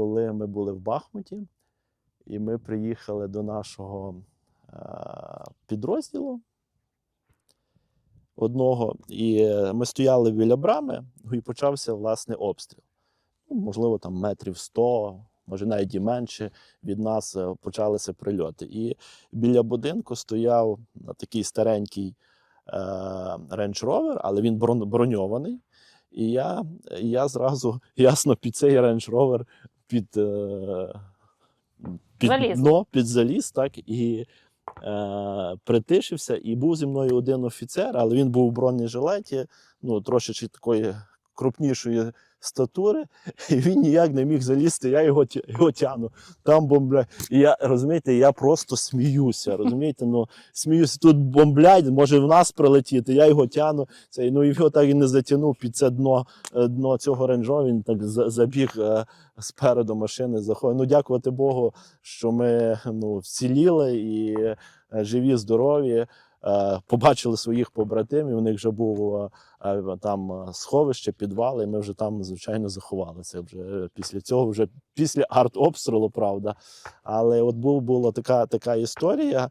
коли ми були в Бахмуті, і ми приїхали до нашого е, підрозділу одного, і ми стояли біля брами, ну, і почався власне обстріл. Ну, можливо, там метрів 100, може навіть і менше від нас е, почалися прильоти. І біля будинку стояв е, такий старенький Range Rover, але він броньований. І я, я зразу ясно під цей Range Rover під, е, під Заліз. дно, під заліз, так і е, притишився. І був зі мною один офіцер, але він був у бронежилеті, ну, трошечки такої крупнішої статури, і він ніяк не міг залізти, я його, його тяну. Там бомбля. І я розумієте, я просто сміюся. Розумієте, ну сміюся, тут бомблять, може в нас прилетіти. Я його тяну. Це, ну і його так і не затягнув під це дно, е, дно цього ренжо. Він так забіг е, спереду машини. Заходив. Ну, дякувати Богу, що ми ну, вціліли і е, живі, здорові. Е, Побачили своїх побратимів. У них вже був е, е, там сховище, підвал, і ми вже там, звичайно, заховалися. Вже після цього, вже після артобстрілу, правда. Але от був, була така, така історія.